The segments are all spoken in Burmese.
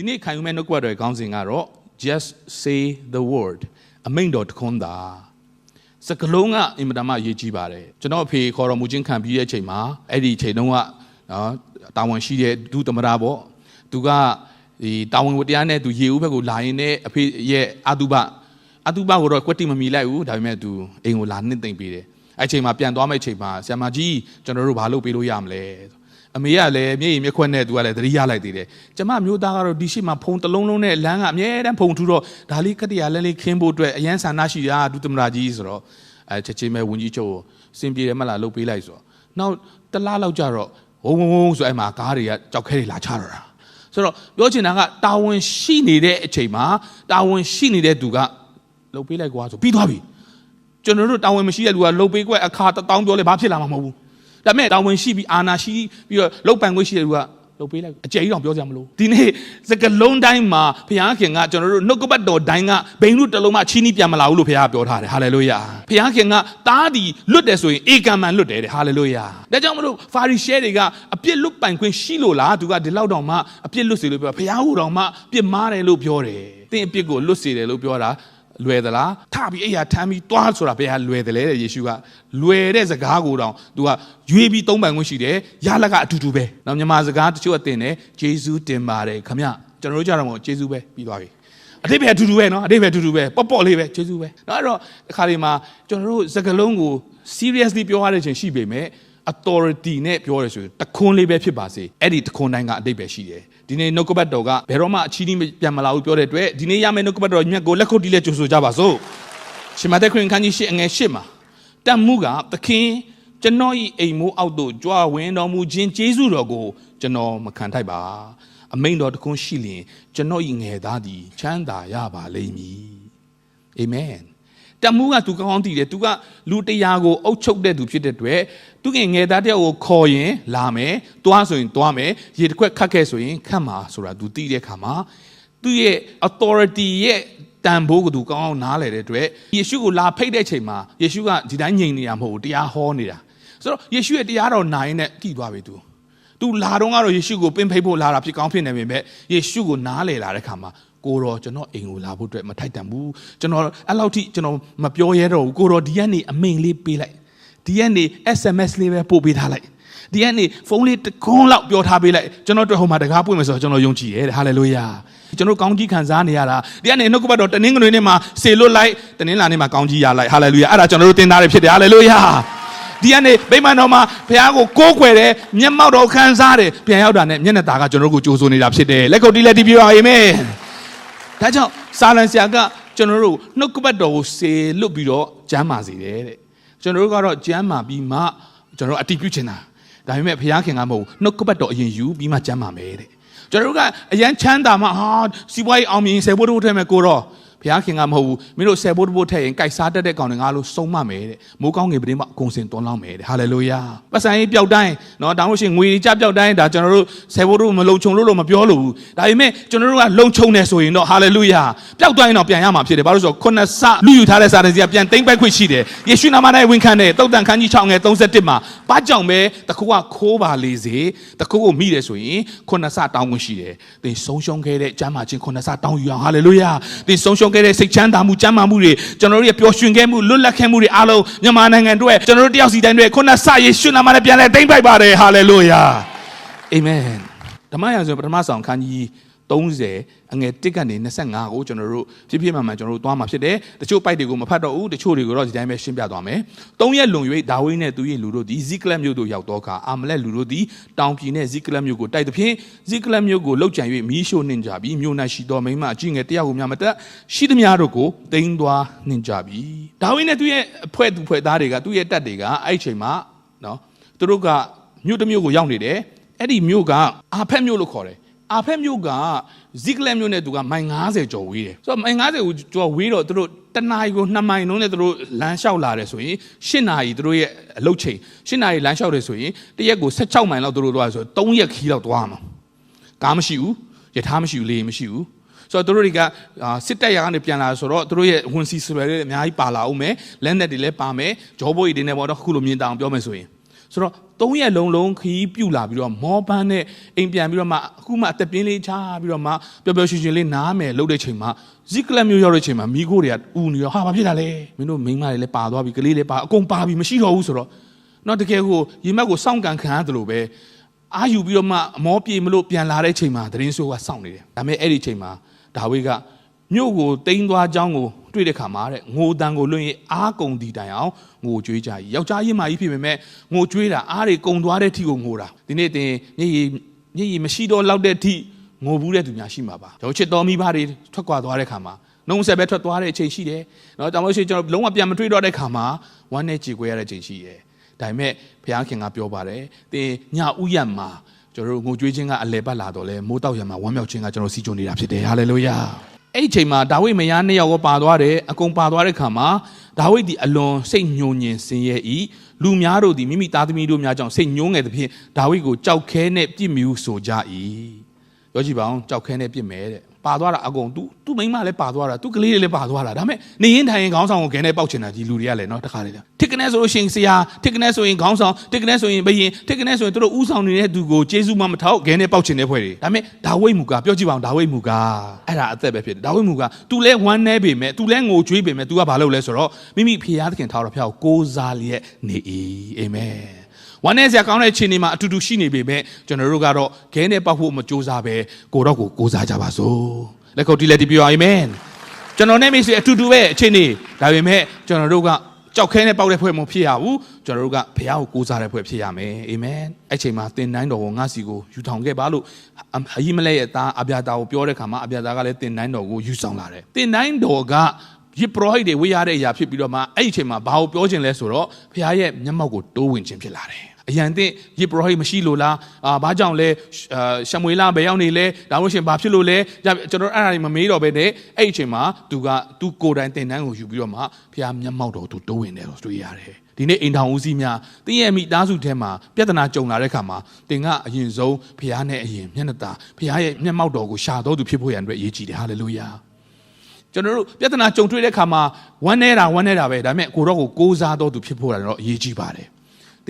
ဒီနေ့ခံယူမဲ့နှုတ်ကပတ်တော်ရဲ့ခေါင်းစဉ်ကတော့ just say the word အမိန့်တော်တခွန်းသာစကလုံးကအင်မတန်မှအရေးကြီးပါတယ်ကျွန်တော်အဖေခေါ်တော်မူခြင်းခံပြီးတဲ့အချိန်မှာအဲ့ဒီအချိန်တုန်းကနော်တာဝန်ရှိတဲ့ဒုသမရပေါ့သူကဒီတာဝန်ဝတရားနဲ့သူရေဦးဘက်ကိုလာရင်လည်းအဖေရဲ့အတုပအတုပကိုတော့ကွက်တိမမီလိုက်ဘူးဒါပေမဲ့သူအိမ်ကိုလာနှစ်သိမ့်ပေးတယ်အဲ့ချိန်မှာပြန်သွားမယ့်ချိန်မှာဆရာမကြီးကျွန်တော်တို့ဘာလုပ်ပေးလို့ရမလဲ အမေကလည်းမျက်ရည်မျက်ခွက်နဲ့သူကလည်းသတိရလိုက်သေးတယ်ကျမမျိုးသားကတော့ဒီရှိမှာဖုံတလုံးလုံးနဲ့လမ်းကအမြဲတမ်းဖုံထူတော့ဒါလေးကတရလဲလေးခင်းဖို့အတွက်အရန်ဆန္ဒရှိတာဒုသမရာကြီးဆိုတော့အဲချက်ချင်းပဲဝင်ကြီးချုပ်ကိုစင်ပြေတယ်မလားလှုပ်ပေးလိုက်ဆိုတော့နောက်တလားလောက်ကြတော့ဝုံဝုံဝုံဆိုအဲ့မှာကားတွေကကြောက်ခဲတွေလာချတော့တာဆိုတော့ပြောချင်တာကတာဝန်ရှိနေတဲ့အချိန်မှာတာဝန်ရှိနေတဲ့သူကလှုပ်ပေးလိုက်ကွာဆိုပြီးသွားပြီကျွန်တော်တို့တာဝန်မရှိတဲ့လူကလှုပ်ပေးကွက်အခါတစ်တောင်းပြောလဲဘာဖြစ်လာမှာမဟုတ်ဘူး ဒါပေမဲ့တာဝန်ရှိပြီးအာနာရှိပြီးတော့လှုပ်ပန်ခွင့်ရှိတဲ့လူကလှုပ်ပေးလိုက်အကျယ်ကြီးတော့ပြောကြမလို့ဒီနေ့စကလုံးတိုင်းမှာဘုရားခင်ကကျွန်တော်တို့နှုတ်ကပတ်တော်တိုင်းကဘိန်းလူတစ်လုံးမှချီးနှီးပြန်မလာဘူးလို့ဘုရားပြောထားတယ်ဟာလေလုယာဘုရားခင်ကတားဒီလွတ်တယ်ဆိုရင်ဧကံမှန်လွတ်တယ်တဲ့ဟာလေလုယာဒါကြောင့်မလို့ဖာရိရှဲတွေကအပြစ်လွတ်ပိုင်ခွင့်ရှိလို့လားသူကဒီလောက်တောင်မှအပြစ်လွတ်စေလို့ပြောဘုရားဟူတော်မှပြစ်မားတယ်လို့ပြောတယ်သင်အပြစ်ကိုလွတ်စေတယ်လို့ပြောတာ လွယ်သလားထပြီးအဲ့ရထမ်းပြီးတွားဆိုတာဘယ်ဟာလွယ်တယ်လဲတဲ့ယေရှုကလွယ်တဲ့စကားကိုတောင် तू ကရွေးပြီးသုံးပိုင်ခွင့်ရှိတယ်ရလကအတူတူပဲနောက်မြန်မာစကားတချို့အတင်တယ်ဂျေဇူးတင်ပါတယ်ခမကျွန်တော်တို့ကြတော့မို့ဂျေဇူးပဲပြီးသွားပြီအတိတ်ပဲအတူတူပဲเนาะအတိတ်ပဲအတူတူပဲပေါ့ပေါ့လေးပဲဂျေဇူးပဲเนาะအဲ့တော့အခါလေးမှာကျွန်တော်တို့စကားလုံးကို seriously ပြောရတဲ့ချိန်ရှိပေမဲ့ authority နဲ့ပြောရဆိုရင်တခွန်းလေးပဲဖြစ်ပါစေအဲ့ဒီတခွန်းတိုင်းကအတိတ်ပဲရှိတယ်ဒီနေ့နှုတ်ကပတ်တော်ကဘယ်တော့မှအချီးနှီးပြန်မလာဘူးပြောတဲ့အတွက်ဒီနေ့ရမယ့်နှုတ်ကပတ်တော်မြတ်ကိုလက်ခုပ်တီးလက်ကြိုဆိုကြပါစို့ရှင်မသက်ခရင်ခန်းကြီးရှစ်အငယ်ရှစ်မှာတတ်မှုကသခင်ကျွန်တော်ဤအိမ်မိုးအောက်သို့ကြွားဝင်တော်မူခြင်းကျေးဇူးတော်ကိုကျွန်တော်မခံထိုက်ပါအမိန်တော်တခွန်းရှိလျင်ကျွန်တော်ဤငယ်သားသည်ချမ်းသာရပါလိမ့်မည်အာမင် တမှုကသူကောင်းကောင်းသိတယ်သူကလူတရားကိုအုပ်ချုပ်တဲ့သူဖြစ်တဲ့အတွက်သူငယ်ငယ်သားတယောက်ကိုခေါ်ရင်လာမယ်တွားဆိုရင်တွားမယ်ရေတစ်ခွက်ခတ်ခဲ့ဆိုရင်ခတ်မှာဆိုတာသူသိတဲ့အခါမှာသူရဲ့ authority ရဲ့တန်ဖိုးကသူကောင်းအောင်နားလည်တဲ့အတွက်ယေရှုကိုလာဖိတ်တဲ့ချိန်မှာယေရှုကဒီတိုင်းငြိမ်နေတာမဟုတ်ဘူးတရားဟောနေတာဆိုတော့ယေရှုရဲ့တရားတော်နိုင်နဲ့ကြည်သွားပြီသူသူလာတော့ကတော့ယေရှုကိုပင်ဖိတ်ဖို့လာတာဖြစ်ကောင်းဖြစ်နေပေမဲ့ယေရှုကိုနားလည်လာတဲ့ခါမှာ ကိုတော်ကျွန်တော်အိမ်ကိုလာဖို့အတွက်မထိုက်တန်ဘူးကျွန်တော်အဲ့လောက်ထိကျွန်တော်မပြောရဲတော့ဘူးကိုတော်ဒီကနေ့အမိန်လေးပေးလိုက်ဒီကနေ့ SMS လေးပဲပို့ပေးထားလိုက်ဒီကနေ့ဖုန်းလေးတခွန်းလောက်ပြောထားပေးလိုက်ကျွန်တော်တို့ဟိုမှာတကားပွင့်မယ်ဆိုတော့ကျွန်တော်ယုံကြည်တယ်ဟာလေလုယာကျွန်တော်ကောင်းကြီးခံစားနေရတာဒီကနေ့နှုတ်ကပတ်တော်တနင်္ဂနွေနေ့မှာဆေလွတ်လိုက်တနင်္လာနေ့မှာကောင်းကြီးရလိုက်ဟာလေလုယာအဲ့ဒါကျွန်တော်တို့တင်သားတွေဖြစ်တယ်ဟာလေလုယာဒီကနေ့ဗိမာန်တော်မှာဘုရားကိုကိုးကွယ်တယ်မျက်မှောက်တော်ခံစားတယ်ပြန်ရောက်တာနဲ့မျက်နှာตาကကျွန်တော်တို့ကိုကြိုးဆိုနေတာဖြစ်တယ်လက်ခုပ်တီးလက်တီးပြပါအာမင် ဒါကြောင့်စာလန်ဆရာကကျွန်တော်တို့နှုတ်ကပတ်တော်ကိုဆေလွတ်ပြီးတော့ကျမ်းမာစေတယ်တဲ့ကျွန်တော်တို့ကတော့ကျမ်းမာပြီးမှကျွန်တော်တို့အတိပြုချင်တာဒါပေမဲ့ဘုရားခင်ကမဟုတ်နှုတ်ကပတ်တော်အရင်ယူပြီးမှကျမ်းမာမယ်တဲ့ကျွန်တော်တို့ကအရန်ချမ်းသာမှဟာစီးပွားရေးအောင်မြင်ဆယ်ဘိုးတို့ထဲမှာကိုတော့ ဘုရားခင်ကမဟုတ်ဘူးမင်းတို့ဆယ်ဖို့တဖို့ထည့်ရင်ကြိုက်စားတတ်တဲ့ကောင်တွေငါလို့ဆုံးမမယ်တဲ့မိုးကောင်းငင်ပတင်းမှာအကုန်စင်သွန်းလောင်းမယ်တဲ့ဟာလေလုယာပတ်စံရေးပျောက်တိုင်းနော်ဒါမှမဟုတ်ရှင်ငွေကြပျောက်တိုင်းဒါကျွန်တော်တို့ဆယ်ဖို့တို့မလုံခြုံလို့တော့မပြောလို့ဘူးဒါပေမဲ့ကျွန်တော်တို့ကလုံခြုံနေဆိုရင်တော့ဟာလေလုယာပျောက်တိုင်းတော့ပြန်ရမှာဖြစ်တယ်ဘာလို့ဆိုတော့ခုနစလူယူထားတဲ့စာတန်စီကပြန်သိမ့်ပိုက်ခွင့်ရှိတယ်ယေရှုနာမ၌ဝန်ခံတဲ့တုတ်တန်ခန်းကြီး6ငယ်31မှာဘာကြောင့်ပဲတခုကခိုးပါလေစေတခုကိုမိတယ်ဆိုရင်ခုနစတောင်းခွင့်ရှိတယ်သင်ဆုံးရှုံးခဲ့တဲ့ကျမ်းမာခြင်းခုနစတောင်းယူအောင်ဟာလေလုယာသင်ဆုံးရှုံးခဲ့တဲ့စိတ်ချမ်းသာမှုကျမ်းမာမှုတွေကျွန်တော်တို့ရဲ့ပျော်ရွှင်ခဲ့မှုလွတ်လပ်ခဲ့မှုတွေအားလုံးမြန်မာနိုင်ငံအတွက်ကျွန်တော်တို့တယောက်စီတိုင်းတွေခုနစယေရှုနာမနဲ့ပြန်လဲတိမ့်ပိုက်ပါတယ်ဟာလေလုယာအာမင်ဓမ္မရာဇဝင်ပထမဆောင်ခန်းကြီး 30အငယ်1ကနေ25ကိုကျွန်တော်တို့ဖြစ်ဖြစ်မှန်မှန်ကျွန်တော်တို့သွားမှာဖြစ်တယ်တချို့ပိုက်တွေကိုမဖတ်တော့ဘူးတချို့တွေကိုတော့ဒီတိုင်းပဲရှင်းပြသွားမယ်၃ရက်လွန်၍ဒါဝိဒ်နဲ့သူ၏လူတို့သည်ဇိကလတ်မြို့သို့ရောက်တော့အခါအာမလက်လူတို့သည်တောင်ပြည်နှင့်ဇိကလတ်မြို့ကိုတိုက်သဖြင့်ဇိကလတ်မြို့ကိုလှုပ်ကြံ၍မီးရှို့နှင်ကြပြီးမြို့၌ရှိသောမိန်းမအကြီးငယ်တယောက်ကိုများမတက်ရှိသမျှတို့ကိုတိမ်းသွားနှင်ကြပြီဒါဝိဒ်နဲ့သူရဲ့အဖွဲ့သူဖွဲ့သားတွေကသူ့ရဲ့တပ်တွေကအဲ့ဒီချိန်မှာနော်သူတို့ကမြို့တစ်မြို့ကိုရောက်နေတယ်အဲ့ဒီမြို့ကအာဖက်မြို့လို့ခေါ်တယ် အာဖက်မြို့ကဇိကလက်မြို့နဲ့သူကမိုင်90ကျော်ဝေးတယ်ဆိုတော့မိုင်90ကိုကျော်ဝေးတော့သူတို့တနာရီကို2မိုင်လုံးနဲ့သူတို့လမ်းလျှောက်လာတယ်ဆိုရင်10နာရီသူတို့ရဲ့အလုပ်ချိန်10နာရီလမ်းလျှောက်တယ်ဆိုရင်တရက်ကို16မိုင်လောက်သူတို့သွားဆို3ရက်ခီးလောက်သွားမှာကားမရှိဘူးယထာမရှိဘူးလေမရှိဘူးဆိုတော့သူတို့တွေကစစ်တပ်ရကနေပြန်လာဆိုတော့သူတို့ရဲ့ဝန်စီဆွဲတွေအများကြီးပါလာအောင်မယ်လက်နက်တွေလည်းပါမယ်ဂျောဘိုးကြီးတွေနဲ့ပေါ့တော့ခုလိုမြင်တောင်ပြောမယ်ဆိုရင် ဆိုတော့သုံးရက်လုံးလုံးခီးပြူလာပြီးတော့မောပန်းနဲ့အိမ်ပြန်ပြီးတော့မှအခုမှအသက်ပြင်းလေးချပြီးတော့မှပျော်ပျော်ရွှင်ရွှင်လေးနားမယ်လှုပ်တဲ့ချိန်မှာဇီကလပ်မျိုးရောက်တဲ့ချိန်မှာမိခိုးတွေကဥနေတော့ဟာဘာဖြစ်တာလဲမင်းတို့မိန်းမတွေလည်းပါသွားပြီကလေးလည်းပါအကုန်ပါပြီမရှိတော့ဘူးဆိုတော့တော့တကယ်ကိုရေမက်ကိုစောင့်ကန်ခံရတယ်လို့ပဲအာယူပြီးတော့မှအမောပြေမလို့ပြန်လာတဲ့ချိန်မှာသတင်းဆိုးကစောင့်နေတယ်ဒါပေမဲ့အဲ့ဒီချိန်မှာဒါဝိဒ်ကမြို့ကိုတိမ်းသွားကြောင်းကို တွေ့တဲ့ခါမှာတဲ့ငိုတန်ကိုလွင့်ရင်အားကုန်တီတိုင်အောင်ငိုကြွေးကြယောက်ျားရင်မာကြီးဖြစ်ပေမဲ့ငိုကြွေးတာအားတွေကုန်သွားတဲ့အထိကိုငိုတာဒီနေ့တင်မျက်ရည်မျက်ရည်မရှိတော့လောက်တဲ့အထိငိုဘူးတဲ့သူများရှိမှာပါကျွန်တော်ချစ်တော်မိဘတွေထွက်ခွာသွားတဲ့ခါမှာနှုံးဆက်ပဲထွက်သွားတဲ့အချိန်ရှိတယ်နော်တောင်လို့ရှိရင်ကျွန်တော်လုံးဝပြန်မတွေ့တော့တဲ့ခါမှာဝမ်းနဲ့ကြေကွဲရတဲ့အချိန်ရှိရယ်ဒါပေမဲ့ဘုရားခင်ကပြောပါတယ်သင်ညဥယံမှာကျွန်တော်တို့ငိုကြွေးခြင်းကအလဲပတ်လာတော့လဲမိုးတောက်ရံမှာဝမ်းမြောက်ခြင်းကကျွန်တော်စီကြုံနေတာဖြစ်တယ်ဟာလေလုယာ အဲ့ဒီအချိန်မှာဒါဝိဒ်မယားနှစ်ယောက်ကပါသွားတယ်အကုန်ပါသွားတဲ့ခါမှာဒါဝိဒ်ဒီအလွန်စိတ်ညှို့ညင်ဆင်းရဲ၏လူများတို့ဒီမိမိသားသမီးတို့များကြောင့်စိတ်ညှိုးငယ်သဖြင့်ဒါဝိဒ်ကိုကြောက်ခဲနဲ့ပြစ်မြူဆိုကြ၏ပြောကြည့်ပါအောင်ကြောက်ခဲနဲ့ပြစ်မယ်တဲ့ ပါသွားတာအကုန်သူသူမိန်းမလည်းပါသွားတာသူကလေးတွေလည်းပါသွားတာဒါပေမဲ့နေရင်ထိုင်ရင်ခေါင်းဆောင်ကိုခဲနဲ့ပေါက်ချင်တာကြီးလူတွေကလည်းနော်တခါလေတစ်ကနဲ့ဆိုလို့ရှိရင်ဆရာတစ်ကနဲ့ဆိုရင်ခေါင်းဆောင်တစ်ကနဲ့ဆိုရင်ဘယင်တစ်ကနဲ့ဆိုရင်သူတို့ဥဆောင်နေတဲ့သူကိုကျေးဇူးမှမထောက်ခဲနဲ့ပေါက်ချင်တဲ့ဖွဲ့တွေဒါပေမဲ့ဒါဝိတ်မူကပြောကြည့်ပါအောင်ဒါဝိတ်မူကအဲ့ဒါအသက်ပဲဖြစ်တယ်ဒါဝိတ်မူက तू လဲဝမ်းနေပေမဲ့ तू လဲငိုကြွေးပေမဲ့ तू ကဘာလုပ်လဲဆိုတော့မိမိဖျားသခင်ထားတော်ဖျားကိုကိုးစားလျက်နေ၏အာမင် ဝမ်းနေစရာကောင်းတဲ့ခြေနေမှာအတူတူရှိနေပေမဲ့ကျွန်တော်တို့ကတော့ခဲနဲ့ပေါက်ဖို့မကြိုးစားပဲကိုတော့ကိုကိုးစားကြပါစို့လက်ခုပ်တီးလက်တီးပြောအာမင်ကျွန်တော်နဲ့မိတ်ဆွေအတူတူပဲအခြေအနေဒါပေမဲ့ကျွန်တော်တို့ကကြောက်ခဲနဲ့ပေါက်တဲ့ဖွဲ့မဖြစ်ရဘူးကျွန်တော်တို့ကဘုရားကိုကိုးစားတဲ့ဖွဲ့ဖြစ်ရမယ်အာမင်အဲ့ချိန်မှာသင်တိုင်းတော်ကိုငါစီကိုယူထောင်ခဲ့ပါလို့အဟိမလက်ရဲ့သားအဗျာတာကိုပြောတဲ့ခါမှာအဗျာတာကလည်းသင်တိုင်းတော်ကိုယူဆောင်လာတယ်သင်တိုင်းတော်ကယစ်ပရောဟိတ်တွေဝေးရတဲ့အရာဖြစ်ပြီးတော့မှအဲ့ဒီအချိန်မှာဘာကိုပြောခြင်းလဲဆိုတော့ဘုရားရဲ့မျက်မှောက်ကိုတိုးဝင်ခြင်းဖြစ်လာတယ် အရန်တဲ့ယေဘရဟိမရှိလို့လားအာဘာကြောင့်လဲအာရှမွေလဘယ်ရောက်နေလဲဒါလို့ရှရင်ဘာဖြစ်လို့လဲကျွန်တော်အဲ့ဒါတွေမမေးတော့ပဲနဲ့အဲ့ဒီအချိန်မှာသူကသူကိုယ်တိုင်တင်တန်းကိုယူပြီးတော့မှဘုရားမျက်မှောက်တော်သူတိုးဝင်တယ်လို့တွေ့ရတယ်ဒီနေ့အိမ်ထောင်ဦးစီးများတင်းရဲ့မိသားစုထဲမှာပြဿနာကြုံလာတဲ့ခါမှာတင်ကအရင်ဆုံးဘုရားနဲ့အရင်မျက်နှာသာဘုရားရဲ့မျက်မှောက်တော်ကိုရှာတော်သူဖြစ်ဖို့ရန်အတွက်အရေးကြီးတယ်ဟာလေလုယာကျွန်တော်တို့ပြဿနာကြုံတွေ့တဲ့ခါမှာဝမ်းနေတာဝမ်းနေတာပဲဒါပေမဲ့ကိုတော့ကိုကိုးစားတော်သူဖြစ်ဖို့ရတော့အရေးကြီးပါတယ်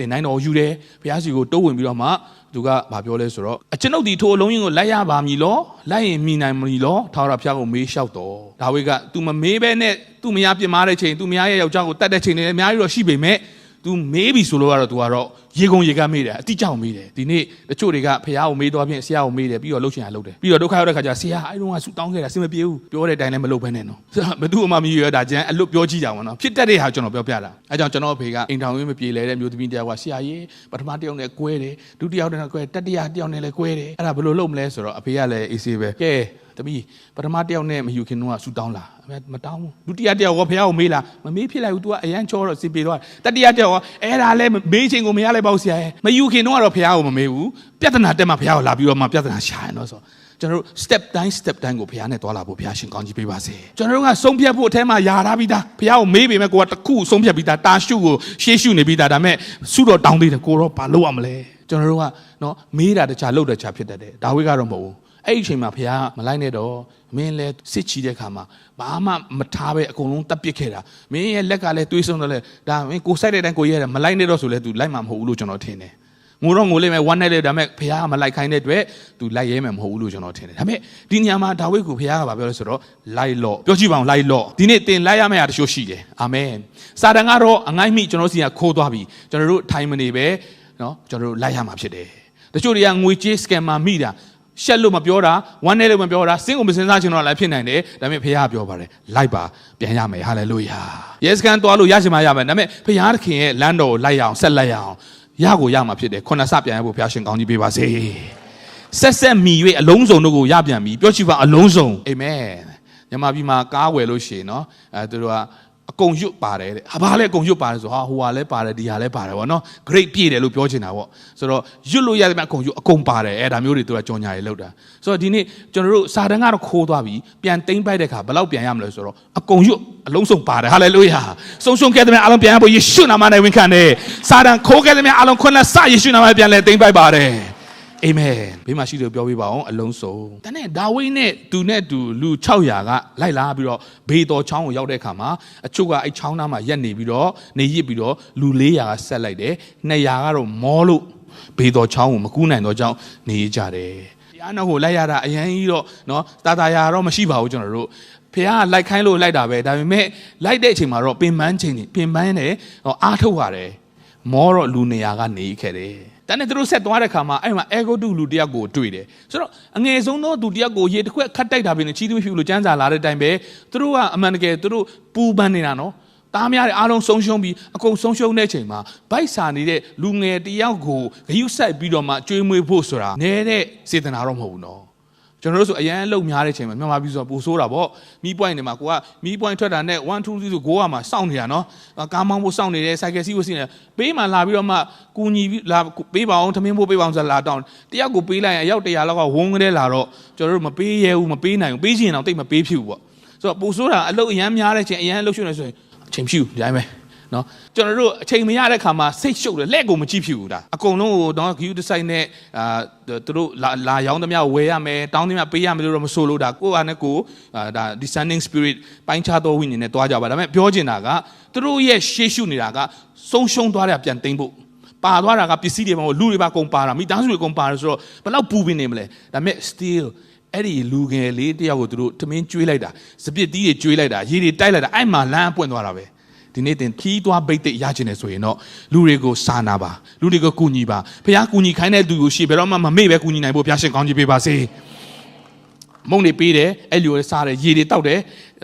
တင်တိုင်းတော်ယူတယ်ဘုရားစီကိုတိုးဝင်ပြီးတော့မှသူကဗာပြောလဲဆိုတော့အကျွန်ုပ်ဒီထိုအလုံးရင်ကိုလိုက်ရပါမည်လောလိုက်ရင်မိနိုင်မည်လောထာဝရဘုရားကိုမေးလျှောက်တော်ဒါဝိက तू မမေးဘဲနဲ့ तू မရပြင်းမာတဲ့ချိန် तू မရရဲ့ယောက်ျားကိုတတ်တဲ့ချိန်တွေလည်းအများကြီးတော့ရှိပေမဲ့ तू မေးပြီဆိုလို့ကတော့ तू ကတော့ ရေကုန်ရေကမေးတယ်အတိအကျမေးတယ်ဒီနေ့တချို့တွေကဖះကိုမေးတော့ဖြင့်ဆရာကိုမေးတယ်ပြီးတော့လှုပ်ချင်တာလှုပ်တယ်ပြီးတော့ဒုက္ခရောက်တဲ့ခါကျဆရာအဲ့တုန်းကဆူတောင်းခဲ့တာစင်မပြေဘူးပြောတဲ့အတိုင်းလည်းမလုပ်ဘဲနဲ့နော်ဘသူမှမရရတာကျန်အလွတ်ပြောကြည့်ကြပါတော့ဖြစ်တတ်တဲ့ဟာကျွန်တော်ပြောပြတာအဲကြောင့်ကျွန်တော်အဖေကအိမ်ထောင်ရင်းမပြေလဲတဲ့မျိုးသမီးတယောက်ကဆရာကြီးပထမတစ်ယောက်နဲ့ကွဲတယ်ဒုတိယယောက်နဲ့ကွဲတတိယတစ်ယောက်နဲ့လည်းကွဲတယ်အဲ့ဒါဘယ်လိုလုပ်မလဲဆိုတော့အဖေကလည်းအေးဆေးပဲကဲတမီးပထမတစ်ယောက်နဲ့မယူခင်တော့ဆူတောင်းလာမတောင်းဘူးဒုတိယတစ်ယောက်ကဖះကိုမေးလာမမေးဖြစ်လိုက်ဘူး तू ကအရန်ချောတော့စီပြေတော့တတိယတစ်ယောက်ကအဲ့ဒါလည်းမေးချင်းကိုမရလိုက်ပါဘူးဆရာရဲ့မယူခင်တော့ကတော့ဖះကိုမမေးဘူးပြဿနာတက်မှဖះကိုလာပြီးတော့မှပြဿနာရှာရင်တော့ဆိုကျွန်တော်တို့ step တိုင်း step တိုင်းကိုဘုရားနဲ့တွာလာဖို့ဘုရားရှင်ကောင်းကြီးပေးပါစေကျွန်တော်တို့ကဆုံးဖြတ်ဖို့အထဲမှာယာထားပြီးသားဘုရားကိုမေးပေမဲ့ကိုကတခုဆုံးဖြတ်ပြီးသားတာရှုကိုရှေးရှုနေပြီးသားဒါပေမဲ့ဆုတော်တောင်းသေးတယ်ကိုတော့ဘာလုပ်ရမလဲကျွန်တော်တို့ကနော်မေးတာတခြားလုပ်တခြားဖြစ်တတ်တယ်ဒါဝိကတော့မဟုတ်ဘူးအဲ့ဒီအချိန်မှာဘုရားမလိုက်နဲ့တော့ မင်းလည်းစစ်ချီတဲ့ခါမှာဘာမှမထားပဲအကုန်လုံးတပ်ပစ်ခဲ့တာမင်းရဲ့လက်ကလည်းတွေးဆုံးတော့လေဒါမင်းကိုစိုက်တဲ့အတိုင်းကိုရဲတယ်မလိုက်နဲ့တော့ဆိုလဲ तू လိုက်မှာမဟုတ်ဘူးလို့ကျွန်တော်ထင်တယ်ငိုတော့ငိုလိမ့်မယ်ဝမ်းနဲ့လေဒါပေမဲ့ဘုရားကမလိုက်ခိုင်းတဲ့အတွက် तू လိုက်ရဲမယ်မဟုတ်ဘူးလို့ကျွန်တော်ထင်တယ်ဒါပေမဲ့ဒီညမှာဒါဝိဒ်ကိုဘုရားကပြောလဲဆိုတော့လိုက်လော့ပြောကြည့်ပါအောင်လိုက်လော့ဒီနေ့တင်လိုက်ရမယ့်အရာတချို့ရှိတယ်အာမင်စာတန်ကတော့အငိုင်းမိကျွန်တော်စီကခိုးသွားပြီကျွန်တော်တို့ထိုင်မနေပဲเนาะကျွန်တော်တို့လိုက်ရမှာဖြစ်တယ်တချို့တွေကငွေကြေးစကင်မာမိတာ ရှက်လို့မပြောတာဝမ်းနဲ့လို့မပြောတာစင်းကိုမစင်စားချင်တော့လည်းဖြစ်နိုင်တယ်ဒါပေမဲ့ဖခင်ပြောပါတယ်လိုက်ပါပြန်ရမယ်ဟာလေလုယာယေစကန်သွားလို့ရရှိမှရမယ်ဒါပေမဲ့ဖခင်သခင်ရဲ့လမ်းတော်ကိုလိုက်ရအောင်ဆက်လိုက်ရအောင်ရကိုရမှာဖြစ်တယ်ခုနစပြန်ရဖို့ဖခင်ရှင်ကောင်းကြီးပေးပါစေဆက်ဆက်မိ၍အလုံးစုံတို့ကိုရပြန်ပြီပြောချင်ပါအလုံးစုံအာမင်ညမပြည်မှာကားဝယ်လို့ရှိရင်เนาะအဲသူတို့ကအ ကုန်ရွတ်ပါတယ်တဲ့ဟာဘာလဲအကုန်ရွတ်ပါတယ်ဆိုဟာဟိုဟာလဲပါတယ်ဒီဟာလဲပါတယ်ဗောနော် great ပြည့်တယ်လို့ပြောချင်တာဗောဆိုတော့ရွတ်လို့ရတယ်မြအကုန်ရွတ်အကုန်ပါတယ်အဲဒါမျိုးတွေသူကကြော်ညာရေးလောက်တာဆိုတော့ဒီနေ့ကျွန်တော်တို့စာတန်ကတော့ခိုးသွားပြီပြန်သိမ့်ပိုက်တဲ့ခါဘယ်လောက်ပြန်ရမလဲဆိုတော့အကုန်ရွတ်အလုံးစုံပါတယ်ဟာလေလုယာဆုံးရှုံးခဲ့တဲ့မြအလုံးပြန်ရဖို့ယေရှုနာမနဲ့ဝန်ခံတယ်စာတန်ခိုးခဲ့တဲ့မြအလုံးခွန်းလက်စယေရှုနာမနဲ့ပြန်လဲသိမ့်ပိုက်ပါတယ် အာမင်ဘေးမှာရှိတယ်ပြောပြပါအောင်အလုံးစုံတနေ့ဒါဝိဒ်နဲ့သူနဲ့သူလူ600ကလိုက်လာပြီးတော့ဘေးတော်ချောင်းကိုရောက်တဲ့အခါမှာအချို့ကအဲ့ချောင်းသားမှာရက်နေပြီးတော့နေရစ်ပြီးတော့လူ400ကဆက်လိုက်တယ်200ကတော့မောလို့ဘေးတော်ချောင်းကိုမကူးနိုင်တော့ကြောင်းနေကြတယ်တရားနောက်ကိုလိုက်ရတာအရင်ကြီးတော့เนาะတာတာယာတော့မရှိပါဘူးကျွန်တော်တို့ဖះကလိုက်ခိုင်းလို့လိုက်တာပဲဒါပေမဲ့လိုက်တဲ့အချိန်မှာတော့ပင်ပန်းချိန်ပင်ပန်းနဲ့အားထုတ်ရတယ်မောတော့လူနေရာကနေခဲ့တယ် တန်းနဲ့သူတို့ဆက်သွားတဲ့ခါမှာအဲ့မှာအေဂိုတုလူတယောက်ကိုတွေ့တယ်ဆိုတော့အငယ်ဆုံးသောသူတယောက်ကိုရေတစ်ခွက်ခတ်တိုက်တာပဲနဲ့ချီးသွေးဖြူလို့စမ်းစာလာတဲ့အတိုင်းပဲသူတို့ကအမှန်တကယ်သူတို့ပူပန်နေတာနော်တားများတဲ့အားလုံးဆုံးရှုံးပြီးအကုန်ဆုံးရှုံးတဲ့အချိန်မှာဗိုက်စာနေတဲ့လူငယ်တယောက်ကိုဂယုစိုက်ပြီးတော့မှကြွေးမွေးဖို့ဆိုတာနဲတဲ့စေတနာတော့မဟုတ်ဘူးနော် ကျွန်တော်တို့ဆိုအရန်လုံများတဲ့အချိန်မှာမြန်မာပြည်ဆိုပူဆိုးတာပေါ့မီးပွိုင်းနေမှာကိုကမီးပွိုင်းထွက်တာနဲ့1 2 3ဆို6ကမှစောင့်နေတာနော်ကားမောင်းဖို့စောင့်နေတယ်ဆိုင်ကယ်စီးဖို့စီးနေပေးမှလာပြီးတော့မှကူညီလာပေးပါအောင်ထမင်းဖို့ပေးပါအောင်ဆိုလာတောင်းတယောက်ကိုပေးလိုက်ရင်အယောက်100လောက်ကဝုန်းကလေးလာတော့ကျွန်တော်တို့မပေးရဲဘူးမပေးနိုင်ဘူးပေးချင်အောင်တိတ်မပေးဖြစ်ဘူးပေါ့ဆိုတော့ပူဆိုးတာအလုတ်အရန်များတဲ့ချိန်အရန်အလုတ်ရှုနေဆိုရင်အချိန်ဖြူဒီတိုင်းပဲ နော်ကျွန်တော်တို့အချိန်မရတဲ့ခါမှာစိတ်ရှုပ်တယ်လက်ကိုမကြည့်ဖြစ်ဘူးဒါအကုန်လုံးကိုတော့ဂယူဒီဇိုင်းနဲ့အာသူတို့လာလာရောင်းသမျှဝယ်ရမယ်တောင်းသမျှပေးရမယ်လို့တော့မဆိုလို့ဒါကိုယ့်ဟာနဲ့ကိုအာဒါ descending spirit ပိုင်းခြားသောဝိညာဉ်နဲ့တွားကြပါဒါပေမဲ့ပြောချင်တာကသူတို့ရဲ့ရှေ့ရှုနေတာကဆုံးရှုံးသွားတာပြန်သိမ့်ဖို့ပါသွားတာကပစ္စည်းတွေပါလူတွေပါကုန်ပါတာမိသားစုတွေကုန်ပါတယ်ဆိုတော့ဘယ်တော့ပူပင်နေမလဲဒါပေမဲ့ still အဲ့ဒီလူငယ်လေးတယောက်ကိုသူတို့ထမင်းကျွေးလိုက်တာစပစ်တီးတွေကျွေးလိုက်တာရေတွေတိုက်လိုက်တာအဲ့မှာလမ်းပွင့်သွားတာပဲ ဒီနေ့တင်ခီးသွားဘိတ်သိက်ရချင်တယ်ဆိုရင်တော့လူတွေကိုစာနာပါလူတွေကိုကူညီပါဖခင်ကူညီခိုင်းတဲ့သူကိုရှေ့ဘယ်တော့မှမမေ့ပဲကူညီနိုင်ဖို့ဘုရားရှင်ကောင်းချီးပေးပါစေမုံတွေပေးတယ်အဲ့လိုစားတယ်ရေတွေတောက်တယ်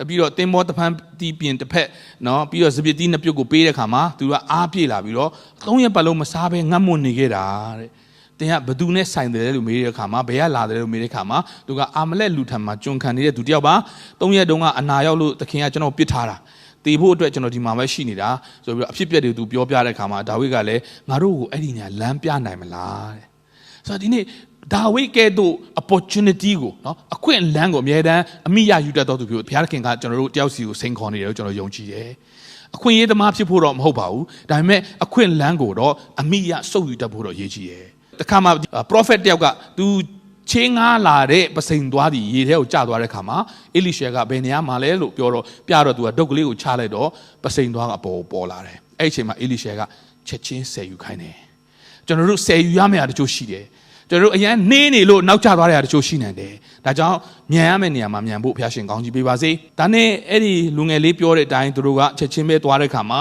ပြီးတော့တင်းမောတဖန်တီးပြင်တစ်ဖက်နော်ပြီးတော့စပစ်တီးနှစ်ပြုတ်ကိုပေးတဲ့ခါမှာသူကအားပြေလာပြီးတော့သုံးရက်ပတ်လုံးမစားဘဲငတ်မွတ်နေခဲ့တာတဲ့တင်ကဘသူနဲ့ဆိုင်တယ်လို့မေးတဲ့အခါမှာဘယ်ကလာတယ်လို့မေးတဲ့အခါမှာသူကအာမလက်လူထံမှာကျွန်ခံနေတဲ့သူတယောက်ပါသုံးရက်တုန်းကအနာရောက်လို့သခင်ကကျွန်တော်ပစ်ထားတာ တည်ဖို့အတွက်ကျွန်တော်ဒီမှာပဲရှိနေတာဆိုပြီးတော့အဖြစ်ပြက်တွေသူပြောပြတဲ့အခါမှာဒါဝိဒ်ကလည်းငါတို့ကိုအဲ့ဒီညာလမ်းပြနိုင်မလားတဲ့ဆိုတော့ဒီနေ့ဒါဝိဒ်ကဲ့သို့ opportunity ကိုနော်အခွင့်အလမ်းကိုအမြဲတမ်းအမိရယူတတ်တော်သူမျိုးဘုရားခင်ကကျွန်တော်တို့တယောက်စီကိုစိန်ခေါ်နေတယ်လို့ကျွန်တော်ယုံကြည်တယ်အခွင့်အရေးသမားဖြစ်ဖို့တော့မဟုတ်ပါဘူးဒါပေမဲ့အခွင့်အလမ်းကိုတော့အမိရစုပ်ယူတတ်ဖို့တော့ရည်ကြည်တယ်တခါမှ prophet တယောက်က तू ချင်းငားလာတဲ့ပစိန်သွားသည်ရေထဲကိုကျသွားတဲ့ခါမှာအေလိရှေကဘယ်နေရာမှာလဲလို့ပြောတော့ပြတော့သူကဒုတ်ကလေးကိုချလိုက်တော့ပစိန်သွားကအပေါ်ပေါ်လာတယ်အဲ့ဒီအချိန်မှာအေလိရှေကချက်ချင်းဆယ်ယူခိုင်းတယ်ကျွန်တော်တို့ဆယ်ယူရမယ့်အရာတချို့ရှိတယ်ကျွန်တော်တို့အရန်နေနေလို့နောက်ကျသွားတဲ့အရာတချို့ရှိနိုင်တယ်ဒါကြောင့်မြန်ရမယ့်နေရာမှာမြန်ဖို့ဘုရားရှင်ကောင်းချီးပေးပါစေဒါနဲ့အဲ့ဒီလူငယ်လေးပြောတဲ့အတိုင်းသူတို့ကချက်ချင်းပဲသွားတဲ့ခါမှာ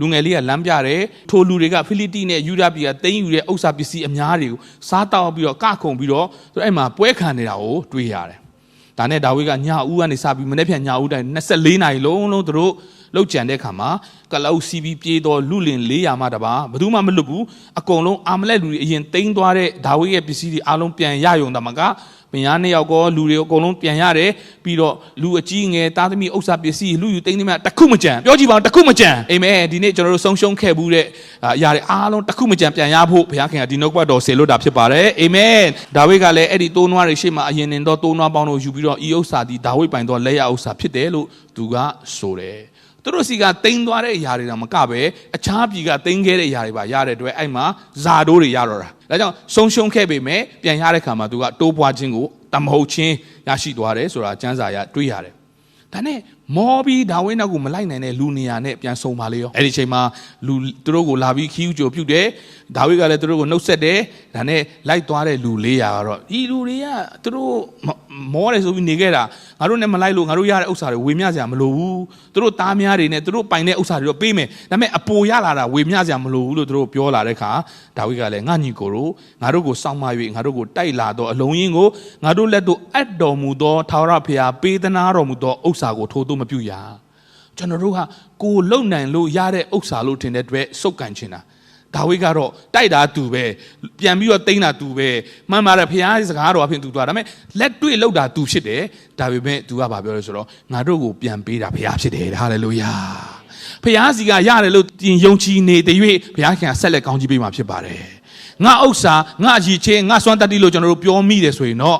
လူငယ်လေးကလမ်းပြတယ်ထိုလူတွေကဖိလိတိနဲ့ယူဒပြည်ကတင်းယူတဲ့ဥစ္စာပစ္စည်းအများတွေကိုစားတောက်ပြီးတော့ကခုန်ပြီးတော့သူအဲ့မှာပွဲခံနေတာကိုတွေ့ရတယ်။ဒါနဲ့ဒါဝိဒ်ကညဦးကနေစပြီးမနေ့ပြန်ညဦးတိုင်း24နာရီလုံးလုံးသူတို့လောက်ကြံတဲ့ခါမှာကလောက်စီပြီးပြေးတော့လူလင်400မှတပါဘယ်သူမှမလွတ်ဘူးအကုန်လုံးအာမလက်လူတွေအရင်တိန်းသွားတဲ့ဒါဝိဒ်ရဲ့ပစ္စည်းတွေအားလုံးပြန်ရယုံတမက မယားနှစ်ယောက်ကောလူတွေအကုန်လုံးပြန်ရတယ်ပြီးတော့လူအကြီးငယ်သားသမီးဥစ္စာပစ္စည်းလူယူသိမ်းသိမ်းတခုမကြံပြောကြည့်ပါဦးတခုမကြံအာမင်ဒီနေ့ကျွန်တော်တို့ဆုံးရှုံးခဲ့ဘူးတဲ့အရာတွေအားလုံးတခုမကြံပြန်ရဖို့ဘုရားခင်ကဒီနှုတ်ကပတ်တော်ဆေလို့တာဖြစ်ပါတယ်အာမင်ဒါဝိဒ်ကလည်းအဲ့ဒီတိုးနွားတွေရှေ့မှာအရင်နေတော့တိုးနွားပေါင်းတို့ယူပြီးတော့ဤဥစ္စာဒီဒါဝိဒ်ပိုင်တော့လက်ရဥစ္စာဖြစ်တယ်လို့သူကဆိုတယ် သူတို့စီကတိန်းသွားတဲ့အရာတွေတော့မကပဲအခြားပြည်ကတိန်းခဲ့တဲ့အရာတွေပါရတဲ့အတွက်အဲ့မှာဇာတိုးတွေရတော့တာဒါကြောင့်ဆုံးရှုံးခဲ့ပေမဲ့ပြန်ရတဲ့ခါမှာသူကတိုးပွားခြင်းကိုတမဟုတ်ချင်းရရှိသွားတယ်ဆိုတာကျမ်းစာရတွေ့ရတယ်ဒါနဲ့မောပြီးဒါဝိနောက်ကိုမလိုက်နိုင်တဲ့လူနေရာနဲ့ပြန်ဆုံပါလေရောအဲ့ဒီချိန်မှာလူသူတို့ကိုလာပြီးခီးဥကြိုပြုတ်တယ် ဒါဝိကလည်းသူတို့ကိုနှုတ်ဆက်တယ်ဒါနဲ့လိုက်သွားတဲ့လူ400ကတော့ဒီလူတွေကသူတို့မောတယ်ဆိုပြီးနေခဲ့တာငါတို့နဲ့မလိုက်လို့ငါတို့ရတဲ့ဥစ္စာတွေဝေမျှစရာမလိုဘူးသူတို့သားများတွေနဲ့သူတို့ပိုင်တဲ့ဥစ္စာတွေတော့ပေးမယ်ဒါပေမဲ့အပိုရလာတာဝေမျှစရာမလိုဘူးလို့သူတို့ပြောလာတဲ့အခါဒါဝိကလည်းငါညီကိုတို့ငါတို့ကိုစောင့်မ၍ငါတို့ကိုတိုက်လာတော့အလုံးရင်းကိုငါတို့လက်တို့အပ်တော်မူသောထာဝရဘုရားပေးသနာတော်မူသောဥစ္စာကိုထိုးသို့မပြုရကျွန်တော်တို့ကကိုလုံနိုင်လို့ရတဲ့ဥစ္စာလို့ထင်တဲ့အတွက်စုပ်ကန်ချင်တာ ဒါဝိကတော့တိုက်တာသူပဲပြန်ပြီးတော့တိန်းတာသူပဲမှန်ပါတယ်ဖခင်စကားတော်အဖြစ်သူသွားဒါပေမဲ့လက်တွေ့လောက်တာသူဖြစ်တယ်ဒါပေမဲ့သူကဘာပြောလဲဆိုတော့ငါတို့ကိုပြန်ပေးတာဖခင်ဖြစ်တယ်ဟာလေလုယာဖခင်စီကရတယ်လို့တင်ယုံကြည်နေတဲ့၍ဘုရားခင်ကဆက်လက်ကောင်းကြီးပေးမှာဖြစ်ပါတယ်ငါဥစ္စာငါအကြီးချင်းငါစွမ်းတတ်တိလို့ကျွန်တော်တို့ပြောမိတယ်ဆိုရင်တော့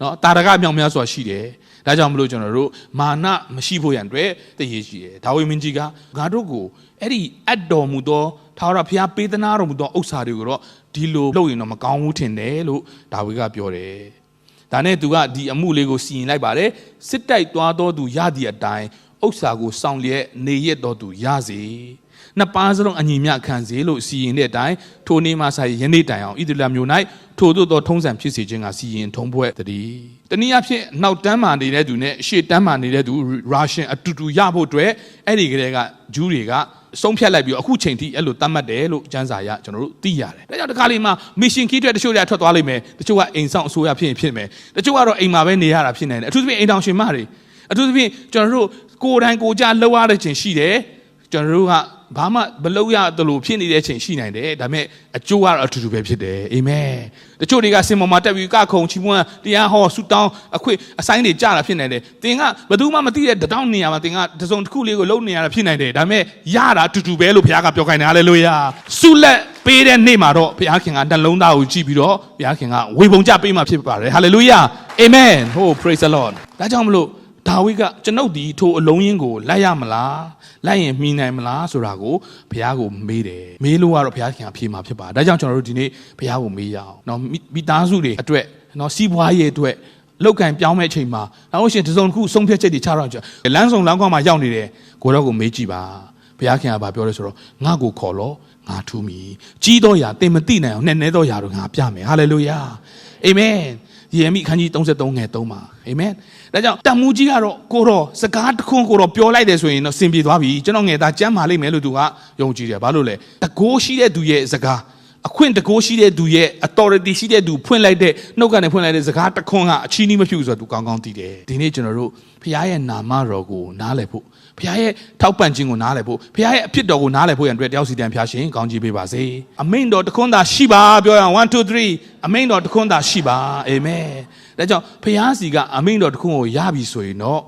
နော်တာရကမြောင်များစွာရှိတယ်ဒါကြောင့်မလို့ကျွန်တော်တို့မာနမရှိဖို့ရန်အတွက်တည်ရရှိတယ်ဒါဝိမင်းကြီးကငါတို့ကို အဲ့ဒီအတ်တော်မူသောထာထာဝရဘုရားပေးသနာတော်မူသောဥစ္စာတွေကိုတော့ဒီလိုလုပ်ရင်တော့မကောင်းဘူးထင်တယ်လို့ဒါဝိဒ်ကပြောတယ်ဒါနဲ့သူကဒီအမှုလေးကိုစီရင်လိုက်ပါတယ်စစ်တိုက်သွားတော်သူရသည့်အတိုင်းဥစ္စာကိုစောင့်လျက်နေရတော်သူရစေနှစ်ပါးစလုံးအညီမျှခံစေလို့စီရင်တဲ့အတိုင်းထိုနေ့မှဆိုင်ယနေ့တိုင်အောင်ဣသရေလမျိုး၌ထို့သို့သောထုံးစံဖြစ်စေခြင်းကစီရင်ထုံးဖွဲ့တည်းတနည်းအားဖြင့်နောက်တန်းမာနေတဲ့သူနဲ့ရှေ့တန်းမာနေတဲ့သူရုရှားအတူတူရဖို့အတွက်အဲ့ဒီကလေးကဂျူးတွေက ဆုံးဖြတ်လိုက်ပြီးတော့အခုချိန်ထိအဲ့လိုတတ်မှတ်တယ်လို့ကျမ်းစာရကျွန်တော်တို့သိရတယ်။ဒါကြောင့်တခါလေးမှာမစ်ရှင်ခီးတွေတချို့တွေကထွက်သွားလိမ့်မယ်။တချို့ကအိမ်ဆောင်အစိုးရဖြစ်ရင်ဖြစ်မယ်။တချို့ကတော့အိမ်မှာပဲနေရတာဖြစ်နေတယ်။အထူးသဖြင့်အိမ်တောင်ရှင်မတွေအထူးသဖြင့်ကျွန်တော်တို့ကိုယ်တိုင်ကိုယ်ကြလှုပ်ရတဲ့ချိန်ရှိတယ်။ကျွန်တော်တို့က ဘာမှမလုပ်ရသလိုဖြစ်နေတဲ့ချိန်ရှိနိုင်တယ်ဒါပေမဲ့အကျိုးကတော့အထူးတူပဲဖြစ်တယ်အာမင်တချို့တွေကစင်ပေါ်မှာတက်ပြီးကခုံချီးမွမ်းတရားဟောဆူတောင်းအခွင့်အဆိုင်တွေကြတာဖြစ်နိုင်တယ်သင်ကဘယ်သူမှမသိတဲ့တတောင်းနေရာမှာသင်ကတစုံတစ်ခုလေးကိုလုပ်နေရတာဖြစ်နိုင်တယ်ဒါပေမဲ့ရတာအတူတူပဲလို့ဘုရားကပြောခိုင်းတယ်ဟာလေလုယာဆုလက်ပေးတဲ့နေ့မှာတော့ဘုရားခင်ကနှလုံးသားကိုကြည့်ပြီးတော့ဘုရားခင်ကဝေပုံကြပေးမှဖြစ်ပါတယ်ဟာလေလုယာအာမင်ဟို praise the lord ဒါကြောင့်မလို့ ဒါဝိဒ်ကကျွန်ုပ်ဒီထိုအလုံးရင်းကိုလိုက်ရမလားလိုက်ရင်မှီနိုင်မလားဆိုတာကိုဘုရားကိုမေးတယ်မေးလို့ကတော့ဘုရားခင်အဖြေမှာဖြစ်ပါဒါကြောင့်ကျွန်တော်တို့ဒီနေ့ဘုရားကိုမေးရအောင်เนาะမိသားစုတွေအတွက်เนาะစီးပွားရေးအတွက်လောက်ကင်ပြောင်းမဲ့အချိန်မှာနောက်လို့ရှိရင်တစ်စုံတစ်ခုဆုံးဖြတ်ချက်တွေချတော့ကြလမ်းဆောင်လမ်းခွမှာရောက်နေတယ်ကိုတော့ကိုမေးကြည့်ပါဘုရားခင်ကဘာပြောလဲဆိုတော့ငါ့ကိုခေါ်လို့ငါထူးမီကြီးတော့ရာတင်မသိနိုင်အောင်နဲ့နဲတော့ရာတော့ငါပြမယ်ဟာလေလုယာအာမင် ယေမိခန်းကြီး33ငယ်3ပါအာမင်ဒါကြောင့်တမူကြီးကတော့ကိုတော့စကားတစ်ခွန်းကိုတော့ပြောလိုက်တယ်ဆိုရင်တော့စင်ပြေသွားပြီကျွန်တော်ငယ်သားကြမ်းမာလိမ့်မယ်လို့သူကယုံကြည်တယ်ဘာလို့လဲတကိုးရှိတဲ့သူရဲ့စကားအခွင့်တကိုးရှိတဲ့သူရဲ့ authority ရှိတဲ့သူဖွင့်လိုက်တဲ့နှုတ်ကနေဖွင့်လိုက်တဲ့စကားတစ်ခွန်းကအချီးနှီးမဖြူဆိုတော့သူကောင်းကောင်းသိတယ်ဒီနေ့ကျွန်တော်တို့ဖခင်ရဲ့နာမတော်ကိုနားလည်ဖို့ ဖခင်ရဲ့ထောက်ပံ့ခြင်းကိုနားလည်ဖို့ဖခင်ရဲ့အဖြစ်တော်ကိုနားလည်ဖို့ရန်အတွက်တယောက်စီတန်ဖျားရှင်ကောင်းချီးပေးပါစေအမိန်တော်တခွန်းသာရှိပါပြောရအောင်1 2 3အမိန်တော်တခွန်းသာရှိပါအာမင်ဒါကြောင့်ဖခင်စီကအမိန်တော်တခွန်းကိုရပြီဆိုရင်တော့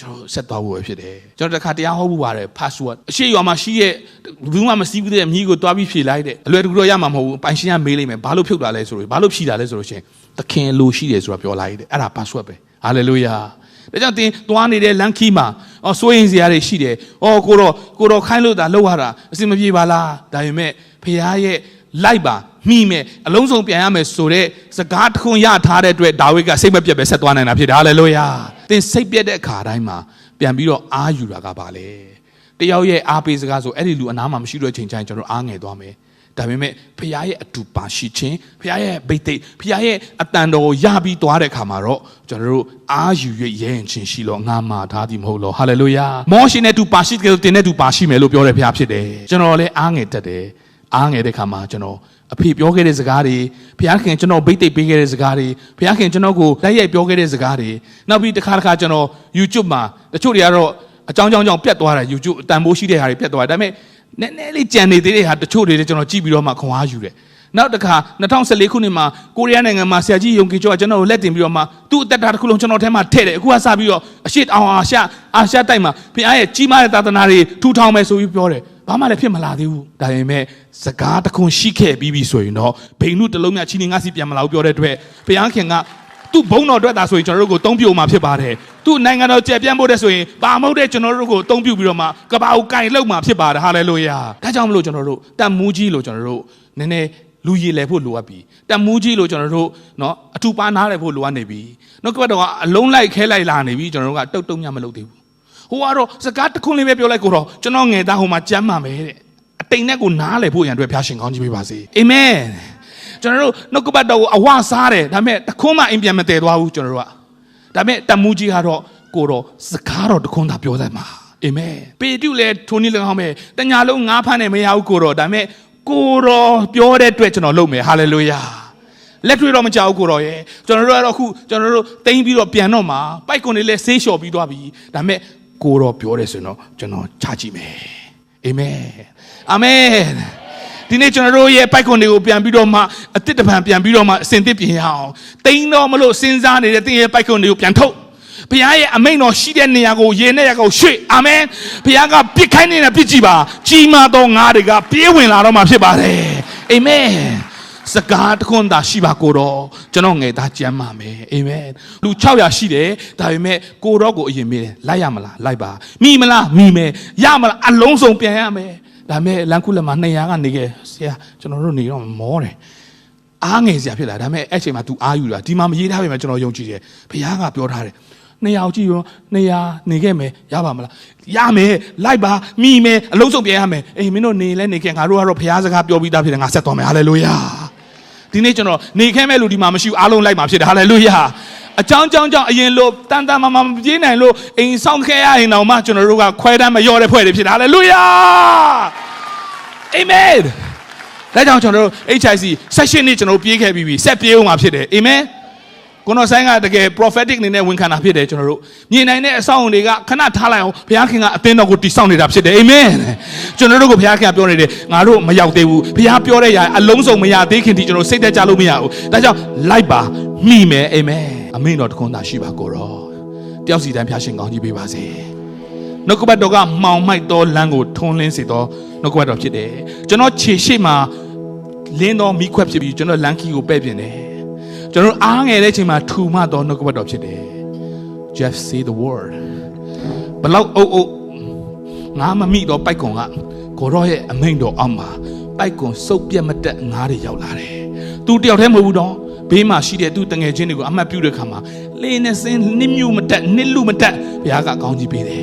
ကျွန်တော်ဆက်သွားဖို့ပဲဖြစ်တယ်ကျွန်တော်တခါတရားဟောဖို့ပါတယ် password အရှိရွာမှာရှိရဲ့ဘူးမှမစည်းဘူးတဲ့မြည်ကိုတွားပြီးဖြေလိုက်တယ်အလွယ်တကူတော့ရမှာမဟုတ်ဘူးပိုင်ရှင်ကမေးလိုက်မယ်ဘာလို့ဖြုတ်တာလဲဆိုတော့ဘာလို့ဖြီတာလဲဆိုလို့ရှင်သခင်လိုရှိတယ်ဆိုတာပြောလိုက်တယ်အဲ့ဒါ password ပဲ hallelujah ဒါကြောင့်တင်သွားနေတဲ့လမ်းခီးမှာအော်စိုးရင်စရာတွေရှိတယ်။အော်ကိုတော့ကိုတော့ခိုင်းလို့သာလောက်ရတာအစင်မပြေပါလား။ဒါပေမဲ့ဖခင်ရဲ့လိုက်ပါမိမယ်အလုံးစုံပြန်ရမယ်ဆိုတဲ့စကားတခွန်းရထားတဲ့အတွက်ဒါဝိဒ်ကစိတ်မပြတ်ပဲဆက်သွားနိုင်တာဖြစ်တယ်ဟာလေလုယာ။တင်စိတ်ပြတ်တဲ့အခါတိုင်းမှာပြန်ပြီးတော့အားယူတာကပါလေ။တယောက်ရဲ့အားပေးစကားဆိုအဲ့ဒီလူအနားမှာမရှိတဲ့ချိန်တိုင်းကျွန်တော်အားငယ်သွားမယ်။ ဒါပေမဲ့ဖခင်ရဲ့အတူပါရှိခြင်းဖခင်ရဲ့ဗိသိက်ဖခင်ရဲ့အတန်တော်ကိုရပြီးသွားတဲ့အခါမှာတော့ကျွန်တော်တို့အာယူ၍ရဲရင်ချင်းရှိလို့ငါမှာထားသည်မဟုတ်လို့ဟာလေလုယာမောရှေနဲ့တူပါရှိတယ်တင်နဲ့တူပါရှိမယ်လို့ပြောတဲ့ဖခင်ဖြစ်တယ်ကျွန်တော်လည်းအားငယ်တတ်တယ်အားငယ်တဲ့အခါမှာကျွန်တော်အဖေပြောခဲ့တဲ့စကားတွေဘုရားခင်ကျွန်တော်ဗိတ်သိက်ပေးခဲ့တဲ့စကားတွေဘုရားခင်ကျွန်တော်ကိုတိုက်ရိုက်ပြောခဲ့တဲ့စကားတွေနောက်ပြီးတစ်ခါတစ်ခါကျွန်တော် YouTube မှာတချို့တွေကတော့အကြောင်းကြောင်းကြောင့်ပြတ်သွားတာ YouTube အတန်ဖိုးရှိတဲ့ဟာတွေပြတ်သွားတယ်ဒါပေမဲ့ နည်းနည်းလေးကြံနေသေးတဲ့ဟာတချို့တွေလည်းကျွန်တော်ကြည့်ပြီးတော့မှခွန်အားယူတယ်နောက်တစ်ခါ2014ခုနှစ်မှာကိုရီးယားနိုင်ငံမှာဆရာကြီးယုံကြည်ကျော်ကကျွန်တော်ကိုလက်တင်ပြီးတော့မှသူ့အသက်တာတစ်ခုလုံးကျွန်တော်ထဲမှာထည့်တယ်အခုကစပြီးတော့အရှိတောင်အာရှအာရှတိုက်မှာဖခင်ရဲ့ကြီးမားတဲ့သာသနာတွေထူထောင်မယ်ဆိုပြီးပြောတယ်ဘာမှလည်းဖြစ်မလာသေးဘူးဒါပေမဲ့စကားတခွန်ရှိခဲ့ပြီးပြီဆိုရင်တော့ဘိန်နုတလုံးမြချီနေငါစီပြန်မလာဘူးပြောတဲ့အတွက်ဖခင်ခင်က သူ့ဘုံတော်အတွက်သာဆိုရင်ကျွန်တော်တို့ကိုတုံးပြိုမှာဖြစ်ပါတယ်။သူ့နိုင်ငံတော်ကျယ်ပြန့်ဖို့တဲ့ဆိုရင်ပါမဟုတ်တဲ့ကျွန်တော်တို့ကိုတုံးပြပြီးတော့မှကဘာကိုကင်လောက်မှာဖြစ်ပါတယ်ဟာလေလုယာ။ဒါကြောင့်မလို့ကျွန်တော်တို့တန်မူးကြီးလို့ကျွန်တော်တို့နည်းနည်းလူရည်လဲဖို့လိုအပ်ပြီ။တန်မူးကြီးလို့ကျွန်တော်တို့နော်အထူပါနားလဲဖို့လိုအပ်နေပြီ။နောက်ကဘက်တော့အလုံးလိုက်ခဲလိုက်လာနေပြီကျွန်တော်တို့ကတုတ်တုံညမလုပ်သေးဘူး။ဟိုကတော့စကားတစ်ခုလေးပဲပြောလိုက်ကိုတော့ကျွန်တော်ငယ်သားဟိုမှာကြမ်းမှမယ်တဲ့အတိမ်နဲ့ကိုနားလဲဖို့ရန်အတွက်ဖျားရှင်ကောင်းကြီးပေးပါစေ။အာမင်။ ကျွန်တော်တို့နှုတ်ကပတ်တော်ကိုအဝစားတယ်ဒါပေမဲ့တခွန်းမှအိမ်ပြန်မတည်သွားဘူးကျွန်တော်တို့ကဒါပေမဲ့တမူကြီးကတော့ကိုတော့စကားတော်တခွန်းသာပြောတတ်မှာအာမင်ပေတုလည်းထိုနည်း၎င်းပဲတညာလုံးငါးဖမ်းနေမရဘူးကိုတော့ဒါပေမဲ့ကိုတော်ပြောတဲ့အတွက်ကျွန်တော်လုပ်မယ်ဟာလေလုယာလက်တွေ့တော့မကြောက်ကိုတော့ရဲ့ကျွန်တော်တို့ကတော့အခုကျွန်တော်တို့တိမ့်ပြီးတော့ပြန်တော့မှာပိုက်ကွန်လေးလည်းဆေးလျှော်ပြီးသွားပြီဒါပေမဲ့ကိုတော်ပြောတယ်ဆိုရင်တော့ကျွန်တော်ချကြည့်မယ်အာမင်အာမင် ဒီနေ့ကျွန်တော်တို့ရဲ့ပိုက်ကွန်တွေကိုပြန်ပြီးတော့မှအစ်စ်တပံပြန်ပြီးတော့မှအစင်သစ်ပြင်ရအောင်တိန်းတော့မလို့စဉ်းစားနေတဲ့တင်းရဲ့ပိုက်ကွန်တွေကိုပြန်ထုတ်ဘုရားရဲ့အမိန့်တော်ရှိတဲ့နေရာကိုရေနဲ့ရကိုရွှေ့အာမင်ဘုရားကပြစ်ခိုင်းနေတဲ့ပြစ်ကြည့်ပါကြီးမားသောငါးတွေကပြေးဝင်လာတော့မှဖြစ်ပါတယ်အာမင်စကားတခွန်းသာရှိပါကိုတော့ကျွန်တော်ငယ်သားကြမ်းပါမယ်အာမင်လူ600ရှိတယ်ဒါပေမဲ့ကိုတော့ကိုအရင်မေးတယ်လိုက်ရမလားလိုက်ပါမိမလားမိမယ်ရမလားအလုံးစုံပြန်ရမယ် ဒါဒါပေမဲ့လန်ခုလက်မှာ200ကနေခဲ့ဆရာကျွန်တော်တို့နေတော့မောတယ်အားငယ်စရာဖြစ်လာဒါပေမဲ့အဲ့ချိန်မှာ तू အားယူတာဒီမှာမရေးထားပေမဲ့ကျွန်တော်ယုံကြည်တယ်ဘုရားကပြောထားတယ်နှစ်ယောက်ကြည့်ရောနှစ်ရာနေခဲ့မယ်ရပါမလားရမယ်လိုက်ပါမိမယ်အလုံးစုံပြန်ရမယ်အေးမင်းတို့နေလဲနေခဲ့ငါတို့ကတော့ဘုရားစကားပြောပြီးသားဖြစ်တယ်ငါဆက်သွားမယ်ဟာလေလုယာဒီနေ့ကျွန်တော်နေခဲ့မဲ့လူဒီမှာမရှိဘူးအားလုံးလိုက်မှာဖြစ်တယ်ဟာလေလုယာ အကြောင်းကြောင်းကြောင့်အရင်လို့တန်တန်မမမပြေးနိုင်လို့အိမ်ဆောင်ခဲ့ရရင်တော့မှကျွန်တော်တို့ကခွဲတမ်းမလျော့တဲ့ဖွဲ့တွေဖြစ်တယ်ဟာလေလုယာအာမင်ဒါကြောင့်ကျွန်တော်တို့ HIC session နေ့ကျွန်တော်တို့ပြေးခဲ့ပြီးပြီဆက်ပြေးအောင်မှာဖြစ်တယ်အာမင်ကိုနော်ဆိုင်ကတကယ် prophetic အနေနဲ့ဝန်ခံတာဖြစ်တယ်ကျွန်တော်တို့မြင်နိုင်တဲ့အဆောင်တွေကခဏထားလိုက်အောင်ဘုရားခင်ကအသင်းတော်ကိုတည်ဆောက်နေတာဖြစ်တယ်အာမင်ကျွန်တော်တို့ကိုဘုရားခင်ကပြောနေတယ်ငါတို့မရောက်သေးဘူးဘုရားပြောတဲ့ຢာအလုံးစုံမရသေးခင်ထိကျွန်တော်စိတ်သက်ကြလို့မရဘူးဒါကြောင့်လိုက်ပါမိမယ်အာမင် အမင်တော်တခွန်းသာရှိပါကိုရောတယောက်စီတိုင်းဖျားရှင်ကောင်းကြီးပေးပါစေနှုတ်ကပတ်တော်ကမှောင်မိုက်သောလမ်းကိုထုံးလင်းစေသောနှုတ်ကပတ်တော်ဖြစ်တယ်ကျွန်တော်ခြေရှိမှလင်းသောမိခွက်ဖြစ်ပြီးကျွန်တော်လမ်းခီကိုပဲ့ပြင်တယ်ကျွန်တော်အားငယ်တဲ့အချိန်မှာထူမှသောနှုတ်ကပတ်တော်ဖြစ်တယ် just say the word ဘလောက်အုပ်အုပ်ငါမမိတော့ပိုက်ကွန်ကကိုရောရဲ့အမိန်တော်အောက်မှာပိုက်ကွန်စုပ်ပြတ်မတက်ငါးတွေရောက်လာတယ်။ तू တယောက်တည်းမဟုတ်ဘူးတော့ ဘေးမှာရှိတဲ့သူတငယ်ချင်းတွေကိုအမှတ်ပြုတဲ့ခါမှာလေနဲ့စင်းနစ်မြူမတက်နစ်လူမတက်ဘုရားကကောင်းကြီးပေးတယ်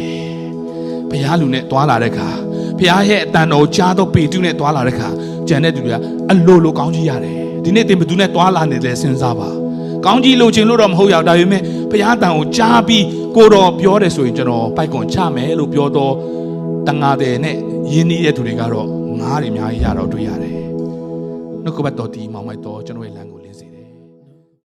။ဘုရားလူနဲ့တွာလာတဲ့ခါဘုရားရဲ့အတန်တော်ကြားတော့ပေတုနဲ့တွာလာတဲ့ခါဂျန်တဲ့သူတွေကအလိုလိုကောင်းကြီးရတယ်။ဒီနေ့တင်ဘသူနဲ့တွာလာနေတယ်စဉ်းစားပါ။ကောင်းကြီးလိုချင်လို့တော့မဟုတ်ရဘူးဒါပေမဲ့ဘုရားတန်ကိုကြားပြီးကိုတော်ပြောတယ်ဆိုရင်ကျွန်တော်ပိုက်ကွန်ချမယ်လို့ပြောတော့တန်ငါတယ်နဲ့ယင်းနေတဲ့သူတွေကတော့ငားတွေအများကြီးရတော့တွေ့ရတယ်နှုတ်ကပတ်တော်ဒီမောင်မိုက်တော်ကျွန်တော်ရဲ့လမ်းကိုလင်းစေ